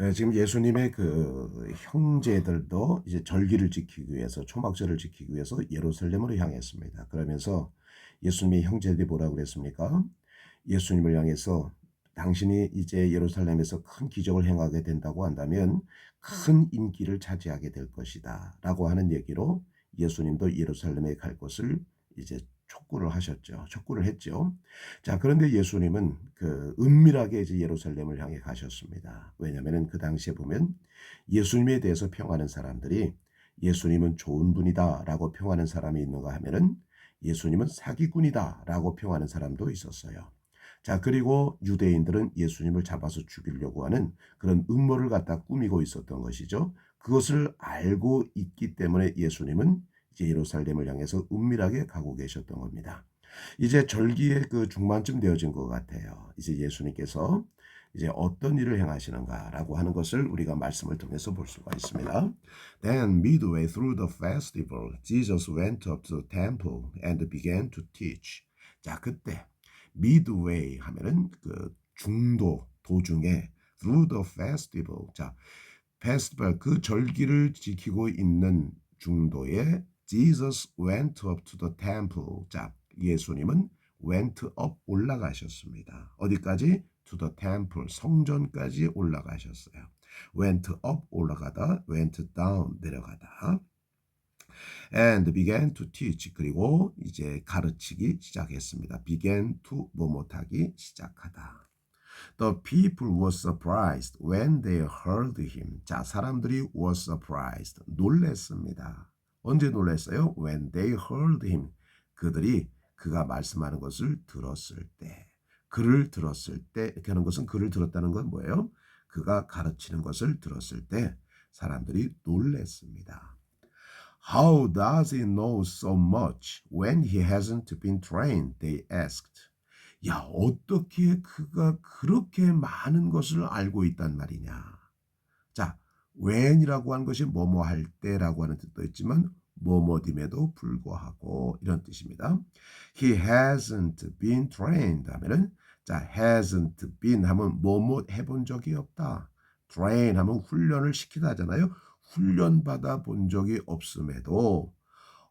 예, 지금 예수님의 그 형제들도 이제 절기를 지키기 위해서 초막절을 지키기 위해서 예루살렘으로 향했습니다. 그러면서 예수님의 형제들이 뭐라고 그랬습니까? 예수님을 향해서 당신이 이제 예루살렘에서 큰 기적을 행하게 된다고 한다면 큰 인기를 차지하게 될 것이다. 라고 하는 얘기로 예수님도 예루살렘에 갈 것을 이제 촉구를 하셨죠. 촉구를 했죠. 자, 그런데 예수님은 그 은밀하게 이제 예루살렘을 향해 가셨습니다. 왜냐면은 그 당시에 보면 예수님에 대해서 평하는 사람들이 예수님은 좋은 분이다라고 평하는 사람이 있는가 하면은 예수님은 사기꾼이다라고 평하는 사람도 있었어요. 자, 그리고 유대인들은 예수님을 잡아서 죽이려고 하는 그런 음모를 갖다 꾸미고 있었던 것이죠. 그것을 알고 있기 때문에 예수님은 예루살렘을 향해서 은밀하게 가고 계셨던 겁니다. 이제 절기의 그 중반쯤 되어진 것 같아요. 이제 예수님께서 이제 어떤 일을 행하시는가라고 하는 것을 우리가 말씀을 통해서 볼 수가 있습니다. Then midway through the festival, Jesus went up to the temple and began to teach. 자, 그때 midway 하면은 그 중도 도중에 through the festival. 자, festival 그 절기를 지키고 있는 중도에 Jesus went up to the temple. 자, 예수님은 went up 올라가셨습니다. 어디까지? to the temple 성전까지 올라가셨어요. went up 올라가다, went down 내려가다. and began to teach 그리고 이제 가르치기 시작했습니다. began to 뭐못하기 시작하다. The people were surprised when they heard him. 자, 사람들이 were surprised. 놀랬습니다. 언제 놀랐어요? When they heard him. 그들이 그가 말씀하는 것을 들었을 때. 그를 들었을 때 이렇게 하는 것은 그를 들었다는 건 뭐예요? 그가 가르치는 것을 들었을 때 사람들이 놀랬습니다. How does he know so much when he hasn't been trained? They asked. 야, 어떻게 그가 그렇게 많은 것을 알고 있단 말이냐. 자, when이라고 하는 것이 뭐뭐 할 때라고 하는 뜻도 있지만 뭐뭐임에도 불구하고 이런 뜻입니다. He hasn't been trained 하면은 자 hasn't been 하면 뭐뭐 해본 적이 없다. train 하면 훈련을 시키다 하잖아요. 훈련 받아 본 적이 없음에도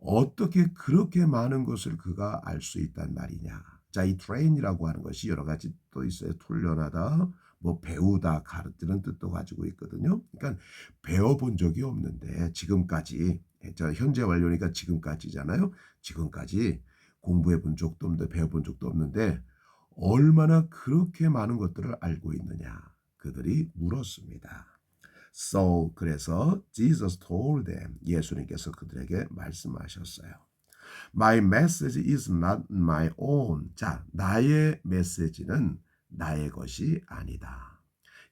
어떻게 그렇게 많은 것을 그가 알 수 있단 말이냐. 자, 이 train이라고 하는 것이 여러 가지 또 있어요. 훈련하다, 뭐 배우다, 가르치는 뜻도 가지고 있거든요. 그러니까 배워본 적이 없는데 지금까지 저 현재 완료니까 지금까지잖아요. 지금까지 공부해 본 적도 없는데 배워본 적도 없는데 얼마나 그렇게 많은 것들을 알고 있느냐 그들이 물었습니다. So 그래서 Jesus told them 예수님께서 그들에게 말씀하셨어요. My message is not my own. 자, 나의 메시지는 나의 것이 아니다.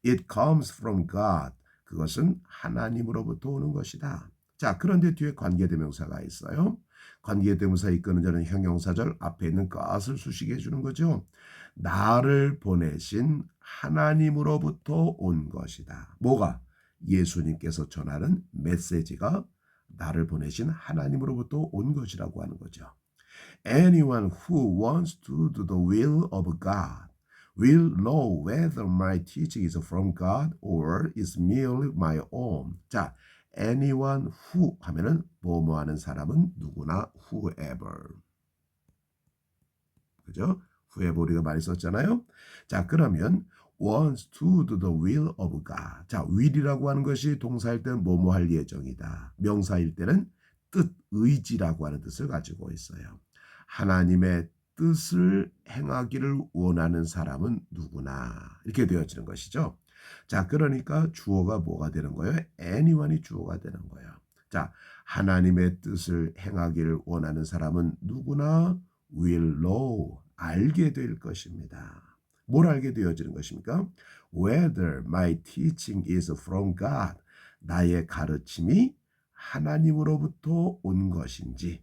It comes from God. 그것은 하나님으로부터 오는 것이다. 자, 그런데 뒤에 관계대명사가 있어요. 관계대명사 이끄는 자는 형용사절 앞에 있는 것을 수식해 주는 거죠. 나를 보내신 하나님으로부터 온 것이다. 뭐가? 예수님께서 전하는 메시지가 나를 보내신 하나님으로부터 온 것이라고 하는 거죠. Anyone who wants to do the will of God will know whether my teaching is from God or is merely my own. 자, anyone who 하면은 뭐뭐 하는 사람은 누구나 whoever. 그죠? whoever 우리가 많이 썼잖아요. 자, 그러면 wants to do the will of God. 자, will이라고 하는 것이 동사일 때는 뭐뭐 할 예정이다. 명사일 때는 뜻, 의지라고 하는 뜻을 가지고 있어요. 하나님의 뜻을 행하기를 원하는 사람은 누구나 이렇게 되어지는 것이죠. 자, 그러니까 주어가 뭐가 되는 거예요? anyone이 주어가 되는 거예요. 자, 하나님의 뜻을 행하기를 원하는 사람은 누구나 will know 알게 될 것입니다. 뭘 알게 되어지는 것입니까? Whether my teaching is from God, 나의 가르침이 하나님으로부터 온 것인지,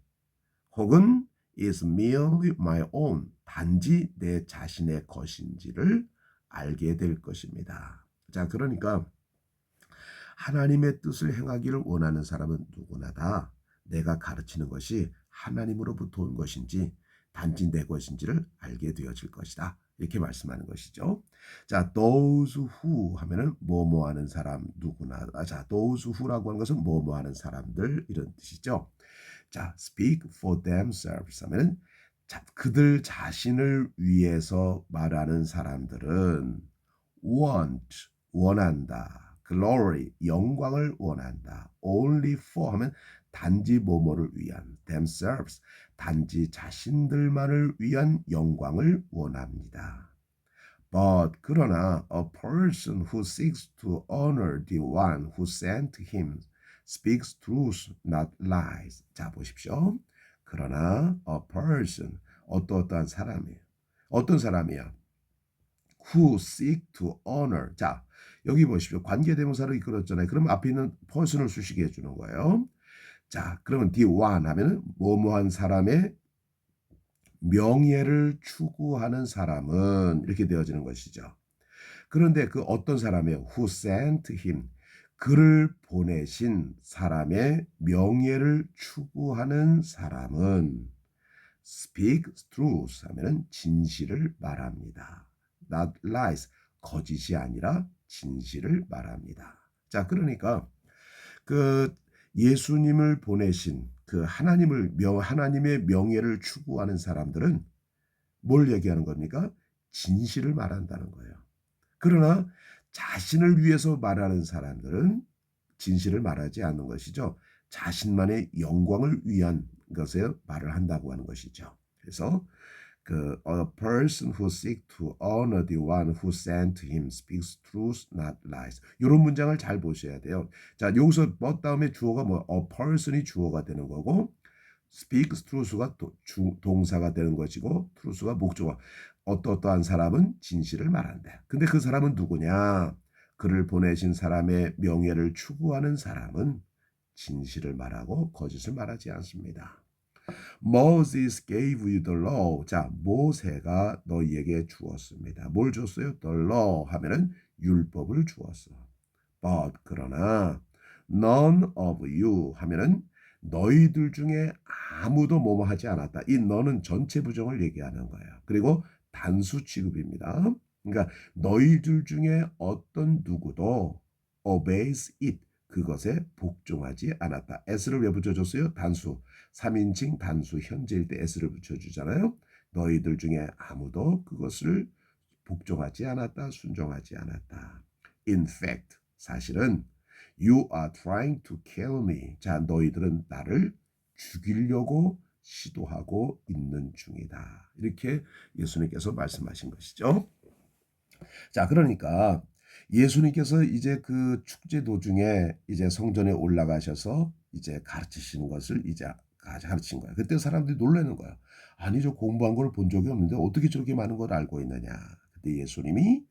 혹은 is merely my own, 단지 내 자신의 것인지를 알게 될 것입니다. 자, 그러니까 하나님의 뜻을 행하기를 원하는 사람은 누구나 다 내가 가르치는 것이 하나님으로부터 온 것인지 단지 내 것인지를 알게 되어질 것이다. 이렇게 말씀하는 것이죠. 자, those who 하면은 뭐뭐 하는 사람 누구나. 아, 자, those who라고 하는 것은 뭐뭐 하는 사람들 이런 뜻이죠. 자, speak for themselves 하면은 자, 그들 자신을 위해서 말하는 사람들은 want 원한다. glory 영광을 원한다. only for 하면 단지 뭐뭐를 위한 themselves 단지 자신들만을 위한 영광을 원합니다. But 그러나 a person who seeks to honor the one who sent him speaks truth, not lies. 자 보십시오. 그러나 a person 어떠어떠한 사람이에요. 어떤 사람이야? Who seek to honor. 자 여기 보십시오. 관계대명사를 이끌었잖아요. 그럼 앞에 있는 person을 수식해 주는 거예요. 자 그러면 the one 하면은 뭐뭐한 사람의 명예를 추구하는 사람은 이렇게 되어지는 것이죠. 그런데 그 어떤 사람이에요? Who sent him? 그를 보내신 사람의 명예를 추구하는 사람은 speak truth 하면은 진실을 말합니다. not lies 거짓이 아니라 진실을 말합니다. 자, 그러니까 그 예수님을 보내신 그 하나님을 명 하나님의 명예를 추구하는 사람들은 뭘 얘기하는 겁니까? 진실을 말한다는 거예요. 그러나 자신을 위해서 말하는 사람들은 진실을 말하지 않는 것이죠. 자신만의 영광을 위한 것에 말을 한다고 하는 것이죠. 그래서 그 a person who seek to honor the one who sent him speaks truth not lies. 이런 문장을 잘 보셔야 돼요. 자, 여기서 but 다음에 주어가 뭐 a person이 주어가 되는 거고 speaks truth가 도, 주, 동사가 되는 것이고 truth가 목적어. 어떠어떠한 사람은 진실을 말한다. 근데 그 사람은 누구냐? 그를 보내신 사람의 명예를 추구하는 사람은 진실을 말하고 거짓을 말하지 않습니다. Moses gave you the law. 자, 모세가 너희에게 주었습니다. 뭘 줬어요? The law 하면은 율법을 주었어. But 그러나 none of you 하면은 너희들 중에 아무도 뭐뭐 하지 않았다. 이 너는 전체 부정을 얘기하는 거예요. 그리고 단수 취급입니다. 그러니까 너희들 중에 어떤 누구도 obeys it 그것에 복종하지 않았다. s를 왜 붙여줬어요? 단수. 3인칭 단수 현재일 때 s를 붙여주잖아요. 너희들 중에 아무도 그것을 복종하지 않았다. 순종하지 않았다. In fact, 사실은 you are trying to kill me. 자, 너희들은 나를 죽이려고 시도하고 있는 중이다. 이렇게 예수님께서 말씀하신 것이죠. 자, 그러니까 예수님께서 이제 그 축제 도중에 이제 성전에 올라가셔서 이제 가르치시는 것을 이제 가르친 거예요. 그때 사람들이 놀라는 거예요. 아니 저 공부한 걸 본 적이 없는데 어떻게 저렇게 많은 걸 알고 있느냐. 그때 예수님이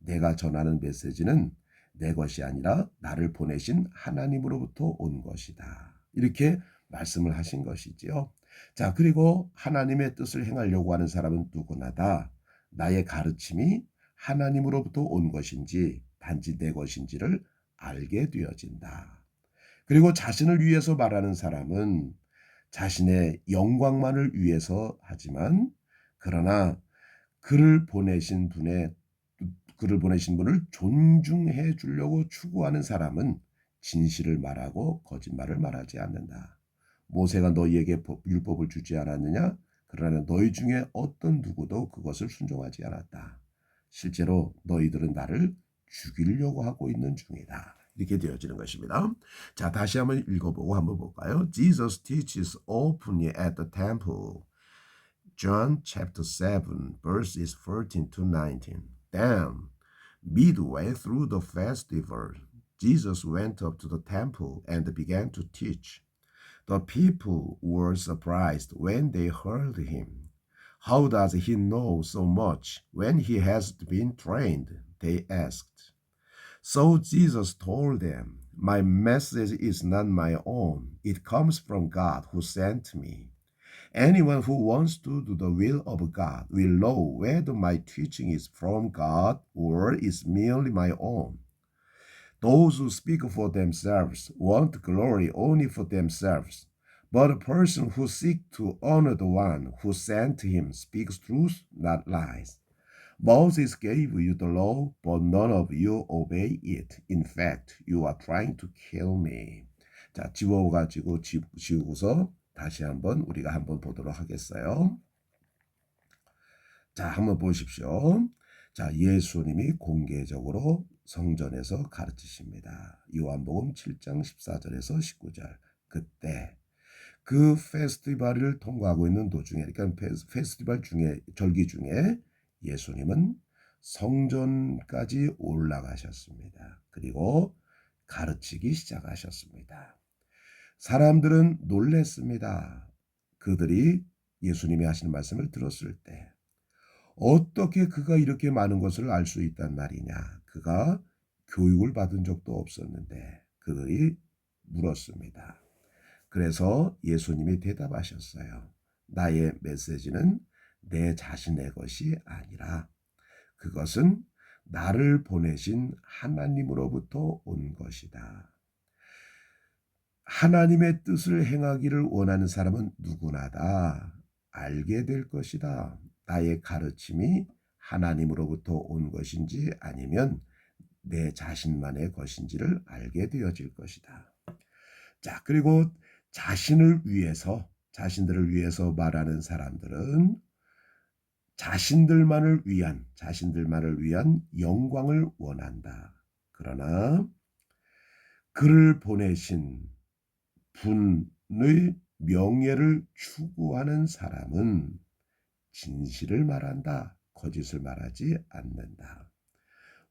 내가 전하는 메시지는 내 것이 아니라 나를 보내신 하나님으로부터 온 것이다. 이렇게 말씀을 하신 것이지요. 자, 그리고 하나님의 뜻을 행하려고 하는 사람은 누구나 다 나의 가르침이 하나님으로부터 온 것인지 단지 내 것인지를 알게 되어진다. 그리고 자신을 위해서 말하는 사람은 자신의 영광만을 위해서 하지만 그러나 그를 보내신 분의 그를 보내신 분을 존중해 주려고 추구하는 사람은 진실을 말하고 거짓말을 말하지 않는다. 모세가 너희에게 율법을 주지 않았느냐? 그러나 너희 중에 어떤 누구도 그것을 순종하지 않았다. 실제로 너희들은 나를 죽이려고 하고 있는 중이다. 이렇게 되어지는 것입니다. 자, 다시 한번 읽어보고 한번 볼까요? Jesus teaches openly at the temple. John chapter 7 verses 14 to 19. Then, midway through the festival, Jesus went up to the temple and began to teach. The people were surprised when they heard him. How does he know so much when he has been trained? They asked. So Jesus told them, My message is not my own. It comes from God who sent me. Anyone who wants to do the will of God will know whether my teaching is from God or is merely my own. Those who speak for themselves want glory only for themselves. But a person who seeks to honor the one who sent him speaks truth, not lies. Moses gave you the law, but none of you obey it. In fact, you are trying to kill me. 자, 지워가지고 지, 지우고서 다시 한번 우리가 한번 보도록 하겠어요. 자, 한번 보십시오. 자, 예수님이 공개적으로 성전에서 가르치십니다. 요한복음 7장 14절에서 19절. 그때 그 페스티벌을 통과하고 있는 도중에 그러니까 페스- 페스티벌 중에 절기 중에 예수님은 성전까지 올라가셨습니다. 그리고 가르치기 시작하셨습니다. 사람들은 놀랬습니다. 그들이 예수님이 하시는 말씀을 들었을 때 어떻게 그가 이렇게 많은 것을 알 수 있단 말이냐? 그가 교육을 받은 적도 없었는데 그들이 물었습니다. 그래서 예수님이 대답하셨어요. 나의 메시지는 내 자신의 것이 아니라 그것은 나를 보내신 하나님으로부터 온 것이다. 하나님의 뜻을 행하기를 원하는 사람은 누구나 다 알게 될 것이다. 나의 가르침이 하나님으로부터 온 것인지 아니면 내 자신만의 것인지를 알게 되어질 것이다. 자, 그리고 자신을 위해서, 자신들을 위해서 말하는 사람들은 자신들만을 위한, 자신들만을 위한 영광을 원한다. 그러나 그를 보내신 분의 명예를 추구하는 사람은 진실을 말한다. 거짓을 말하지 않는다.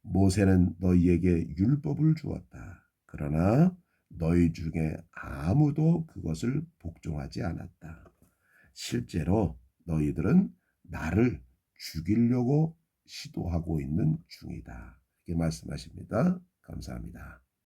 모세는 너희에게 율법을 주었다. 그러나 너희 중에 아무도 그것을 복종하지 않았다. 실제로 너희들은 나를 죽이려고 시도하고 있는 중이다. 이렇게 말씀하십니다. 감사합니다.